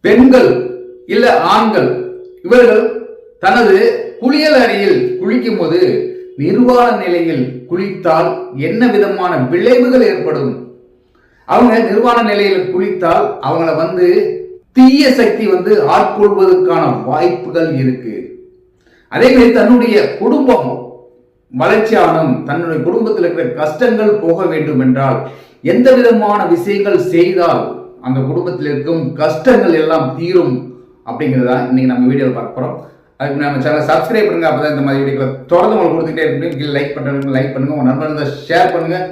பெண்கள் இல்ல ஆண்கள். இவர்கள் தனது குளியல் அறையில் குளிக்கும் போது நிர்வாண நிலையில் குளித்தால் என்ன விதமான விளைவுகள் ஏற்படும்? அவங்க நிர்வாண நிலையில் குளித்தால் அவங்கள வந்து தீய சக்தி வந்து ஆட்கொள்வதற்கான வாய்ப்புகள் இருக்கு. அதே மாதிரி தன்னுடைய குடும்பம் வளர்ச்சியானும் தன்னுடைய குடும்பத்தில் இருக்கிற கஷ்டங்கள் போக வேண்டும் என்றால் எந்த விதமான விஷயங்கள் செய்தால் அந்த குடும்பத்தில் இருக்கும் கஷ்டங்கள் எல்லாம் தீரும் அப்படிங்கிறதா இன்றைக்கி நம்ம வீடியோவில் பார்க்க போகிறோம் அதுக்கு நம்ம சேனல் சப்ஸ்கிரைப் பண்ணுங்க. அப்பதான் இந்த மாதிரி வீடியோக்களை தொடர்ந்து உங்களுக்கு கொடுத்துக்கிட்டே இருக்கு கீழே லைக் பண்ணுறவங்க லைக் பண்ணுங்க. உங்க நண்பர்கள் ஷேர் பண்ணுங்கள்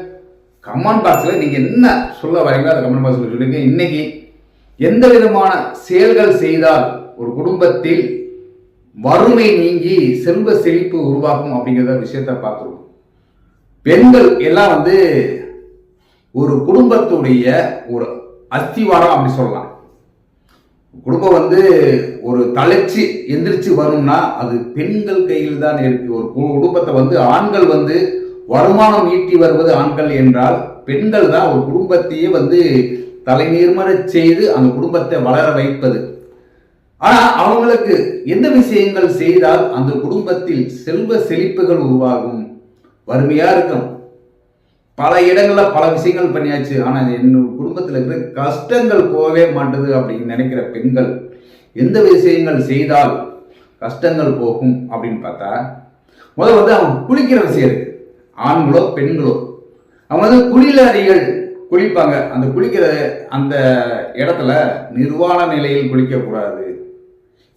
கமெண்ட் பாக்ஸில் நீங்கள் என்ன சொல்ல வரீங்களோ அதை கமெண்ட் பாக்ஸில் சொல்லுங்க இன்னைக்கு எந்த விதமான செயல்கள் செய்தால் ஒரு குடும்பத்தில் வறுமை நீங்கி செல்வ செழிப்பு உருவாக்கும் அப்படிங்கிறத விஷயத்த பார்த்துருவோம். பெண்கள் எல்லாம் வந்து ஒரு குடும்பத்துடைய ஒரு அஸ்திவாரம் அப்படி சொல்லலாம். குடும்பம் வந்து ஒரு தளர்ச்சி எந்திரிச்சு வரும்னா அது பெண்கள் கையில் தான் இருக்கு. ஒரு கு- குடும்பத்தை வந்து ஆண்கள் வந்து வருமானம் ஈட்டி வருவது ஆண்கள் என்றால் பெண்கள் தான் ஒரு குடும்பத்தையே வந்து தலைநீர்மறச் செய்து அந்த குடும்பத்தை வளர வைப்பது. ஆனால் அவங்களுக்கு எந்த விஷயங்கள் செய்தால் அந்த குடும்பத்தில் செல்வ செழிப்புகள் உருவாகும். வறுமையா இருக்கும். பல இடங்கள்ல பல விஷயங்கள் பண்ணியாச்சு. ஆனா என்னோட குடும்பத்துல இருக்கிற கஷ்டங்கள் போகவே மாட்டுது அப்படின்னு நினைக்கிற பெண்கள் எந்த விஷயங்கள் செய்தால் கஷ்டங்கள் போகும் அப்படின்னு பார்த்தா முதல் வந்து அவங்க குளிக்கிற விஷயம் இருக்கு. ஆண்களோ பெண்களோ. அவங்க வந்து குளியல் அறைகள் குளிப்பாங்க. அந்த குளிக்கிற அந்த இடத்துல நிர்வாண நிலையில் குளிக்க கூடாது.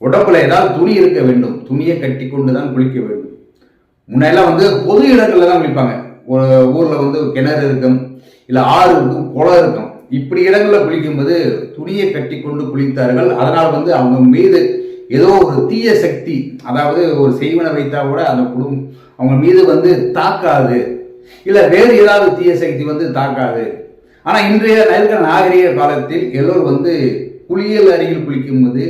உடம்புல ஏதாவது துணி இருக்க வேண்டும். துணியை கட்டி கொண்டு தான் குளிக்க வேண்டும். முன்னெல்லாம் வந்து பொது இடங்கள்ல தான் குளிப்பாங்க. ஒரு ஊர்ல வந்து கிணறு இருக்கும் இல்ல ஆறு இருக்கும் குளம் இருக்கும். இப்படி இடங்களில் குளிக்கும்போது துணியை கட்டி கொண்டு குளித்தார்கள். அதனால் வந்து அவங்க மீது ஏதோ ஒரு தீய சக்தி அதாவது ஒரு செய்வனை வைத்தா கூட அந்த குடும்பம் அவங்க மீது வந்து தாக்காது. இல்லை வேறு ஏதாவது தீய சக்தி வந்து தாக்காது. ஆனால் இன்றைய இருக்கிற நாகரிக காலத்தில் எல்லோரும் வந்து குளியல் அருகில் குளிக்கும்போது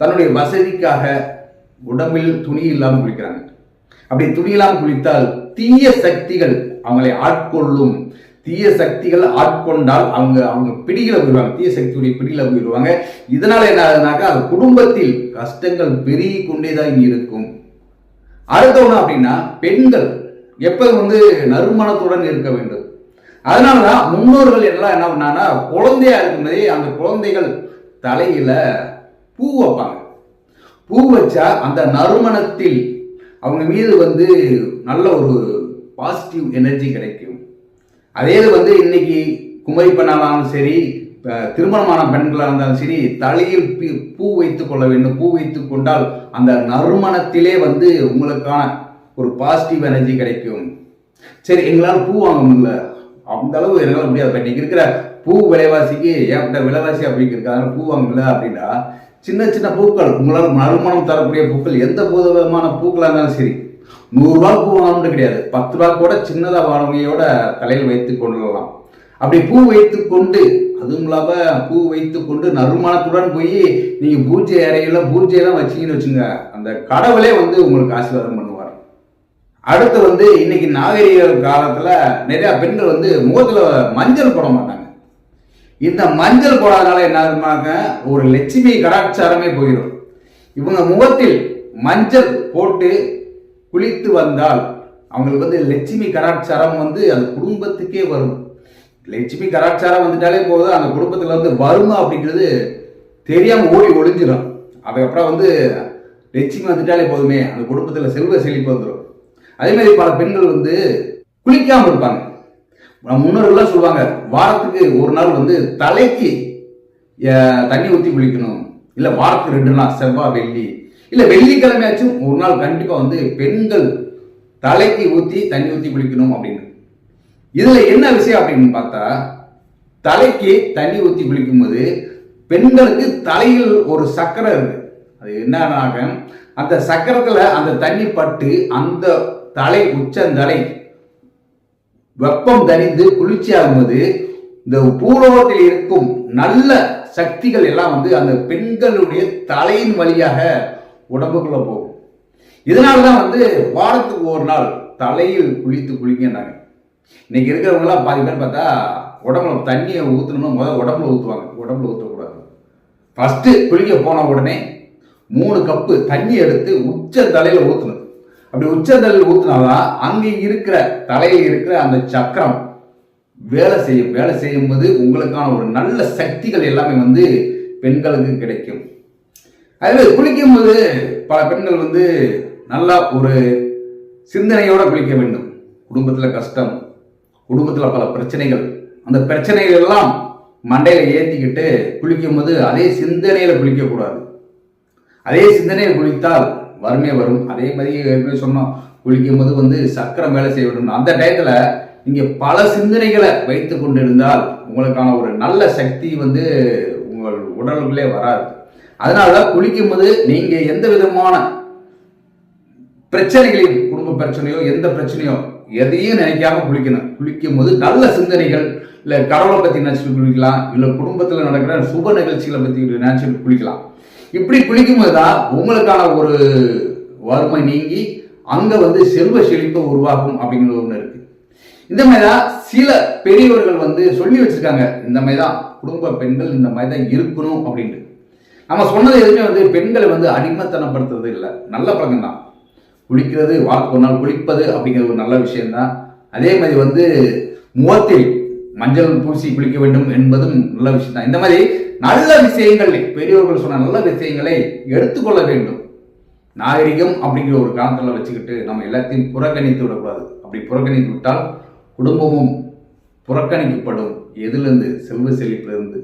தன்னுடைய வசதிக்காக உடம்பில் துணி இல்லாமல் குளிக்கிறாங்க. அப்படி துணி இல்லாமல் குளித்தால் தீய சக்திகள் அவங்களை ஆட்கொள்ளும். தீய சக்திகள் ஆட்கொண்டால் அவங்க அவங்க பிடிகளை போயிடுவாங்க தீய சக்தியுடைய பிடியில் போயிடுவாங்க இதனால என்ன ஆகுதுனாக்கா அது குடும்பத்தில் கஷ்டங்கள் பெருகி கொண்டே தான் இருக்கும். அடுத்த ஒன்று அப்படின்னா பெண்கள் எப்போ வந்து நறுமணத்துடன் இருக்க வேண்டும். அதனாலதான் முன்னோர்கள் எல்லாம் என்ன பண்ணாங்கன்னா குழந்தையா இருக்கும்போதே அந்த குழந்தைகள் தலையில பூ வைப்பாங்க. பூ வச்சா அந்த நறுமணத்தில் அவங்க மீது வந்து நல்ல ஒரு பாசிட்டிவ் எனர்ஜி கிடைக்கும். அதே இது வந்து இன்னைக்கு குமரி பெண்ணாலும் சரி திருமணமான பெண்களாக இருந்தாலும் சரி தலையில் பூ வைத்துக் கொள்ள வேண்டும். பூ வைத்து கொண்டால் அந்த நறுமணத்திலே வந்து உங்களுக்கான ஒரு பாசிட்டிவ் எனர்ஜி கிடைக்கும். சரி எங்களால் பூ வாங்க முடியல. அந்த அளவு எங்களால் முடியாது. இப்ப இன்னைக்கு இருக்கிற பூ விலைவாசிக்கு ஏற்பட்ட விலைவாசி அப்படி பூ வாங்க முடியல அப்படின்னா சின்ன சின்ன பூக்கள் உங்களால் நறுமணம் தரக்கூடிய பூக்கள் எந்த விதமான பூக்களாக இருந்தாலும் சரி நூறுரூவா பூ வாங்கணும்னு கிடையாது. பத்து ரூபா கூட சின்னதாக வாடகையோட தலையில் வைத்து கொள்ளலாம். அப்படி பூ வைத்து கொண்டு அதுவும் இல்லாம பூ வைத்து கொண்டு நறுமணத்துடன் போய் நீங்க பூஜை அறையில பூஜையெல்லாம் வச்சீங்கன்னு வச்சுங்க அந்த கடவுளே வந்து உங்களுக்கு ஆசீர்வாதம் பண்ணுவார். அடுத்து வந்து இன்னைக்கு நாகரிக காலத்துல நிறைய பெண்கள் வந்து முகத்துல மஞ்சள் போட மாட்டாங்க. இந்த மஞ்சள் போடாதனால என்ன ஆகுமாங்க ஒரு லட்சுமி கடாச்சாரமே போயிடும் இவங்க முகத்தில் மஞ்சள் போட்டு குளித்து வந்தால் அவங்களுக்கு வந்து லட்சுமி கலாச்சாரம் வந்து அந்த குடும்பத்துக்கே வரும். லட்சுமி கலாச்சாரம் வந்துட்டாலே போதும். அந்த குடும்பத்தில் வந்து வருமா அப்படிங்கிறது தெரியாம ஓடி ஒளிஞ்சிடும் அதுக்கப்புறம் வந்து லட்சுமி வந்துட்டாலே போதுமே. அந்த குடும்பத்தில் செல்வ செழிப்பு வந்துடும் அதே மாதிரி பல பெண்கள் வந்து குளிக்காமல் இருப்பாங்க. நம்ம முன்னோர்கள்லாம் சொல்லுவாங்க வாரத்துக்கு ஒரு நாள் வந்து தலைக்கு தண்ணி ஊற்றி குளிக்கணும். இல்லை வாரத்துக்கு ரெண்டு நாள் செவ்வாய் வெள்ளி. இல்லை வெள்ளிக்கிழமையாச்சும் ஒரு நாள் கண்டிப்பாக வந்து பெண்கள் தலைக்கு ஊற்றி தண்ணி ஊற்றி குளிக்கணும் அப்படின்னு. இதில் என்ன விஷயம் அப்படின்னு பார்த்தா தலைக்கு தண்ணி ஊற்றி குளிக்கும்போது பெண்களுக்கு தலையில் ஒரு சக்கரை இருக்கு. அது என்னன்னாக்க அந்த சக்கரத்தில் அந்த தண்ணி பட்டு அந்த தலை உச்சந்தலை வெப்பம் தணிந்து குளிர்ச்சியாகும்போது இந்த பூலோகத்தில் இருக்கும் நல்ல சக்திகள் எல்லாம் வந்து அந்த பெண்களுடைய தலையின் வழியாக உடம்புக்குள்ள போகும். இதனால தான் வந்து வாரத்துக்கு ஒரு நாள் தலையில் குளித்து குளிங்கன்னாங்க. இன்னைக்கு இருக்கிறவங்களாம் பாதி பேர் பார்த்தா உடம்புல தண்ணியை ஊற்றணும்னா முதல்ல உடம்புல ஊற்றுவாங்க உடம்புல ஊற்றக்கூடாது ஃபர்ஸ்ட் குளிக்க போன உடனே மூணு கப்பு தண்ணி எடுத்து உச்ச தலையில ஊற்றணும் அப்படி உச்ச ஊத்துனாதான் அங்கே இருக்கிற தலையில் இருக்கிற அந்த சக்கரம் வேலை செய்யும். வேலை செய்யும்போது உங்களுக்கான ஒரு நல்ல சக்திகள் எல்லாமே வந்து பெண்களுக்கு கிடைக்கும். அதுவே குளிக்கும்போது பல பெண்கள் வந்து நல்லா ஒரு சிந்தனையோட குளிக்க வேண்டும். குடும்பத்தில் கஷ்டம் குடும்பத்தில் பல பிரச்சனைகள். அந்த பிரச்சனைகள் எல்லாம் மண்டையில ஏற்றிக்கிட்டு குளிக்கும் போது அதே சிந்தனையில் குளிக்கக்கூடாது. அதே சிந்தனையில் குளித்தால் வறுமை வரும். அதே மாதிரி ஏற்கனவே சொன்னோம். குளிக்கும்போது வந்து சக்கரம் வேலை செய்ய வேண்டும். அந்த டயத்தில் நீங்கள் பல சிந்தனைகளை வைத்து கொண்டிருந்தால் உங்களுக்கான ஒரு நல்ல சக்தி வந்து உங்கள் உடலுக்குள்ளே வராது. அதனால குளிக்கும்போது நீங்கள் எந்த விதமான பிரச்சனைகளையும் குடும்ப பிரச்சனையோ எந்த பிரச்சனையோ எதையும் நினைக்காம குளிக்கணும். குளிக்கும் போது நல்ல சிந்தனைகள் இல்லை கடவுளை பற்றி நினச்சிட்டு குளிக்கலாம் இல்லை குடும்பத்தில் நடக்கிற சுப நிகழ்ச்சிகளை பற்றி நினச்சிட்டு குளிக்கலாம். இப்படி குளிக்கும் போதுதான் உங்களுக்கான ஒரு வறுமை நீங்கி அங்கே வந்து செல்வ செழிப்பு உருவாகும் அப்படிங்கிற ஒன்று இருக்கு. இந்த மாதிரிதான் சில பெரியவர்கள் வந்து சொல்லி வச்சிருக்காங்க இந்த மாதிரி தான் குடும்ப பெண்கள் இந்த மாதிரி தான் இருக்கணும் அப்படின்ட்டு. நம்ம சொன்னது எதுவுமே வந்து பெண்களை வந்து அடிமைத்தனப்படுத்துறது இல்லை. நல்ல பழக்கம் தான் குளிக்கிறது வாக்கு ஒரு நாள் குளிப்பது அப்படிங்கிறது ஒரு நல்ல விஷயம்தான். அதே மாதிரி வந்து முகத்தில் மஞ்சள் பூசி குளிக்க வேண்டும் என்பதும் நல்ல விஷயம் தான் இந்த மாதிரி நல்ல விஷயங்களை பெரியவர்கள் சொன்ன நல்ல விஷயங்களை எடுத்துக்கொள்ள வேண்டும். நாகரிகம் அப்படிங்கிற ஒரு காலத்தில் வச்சுக்கிட்டு நம்ம எல்லாத்தையும் புறக்கணித்து விடக்கூடாது. அப்படி புறக்கணித்து விட்டால் குடும்பமும் புறக்கணிக்கப்படும். எதுலேருந்து? செல்வ செழிப்பிலிருந்து.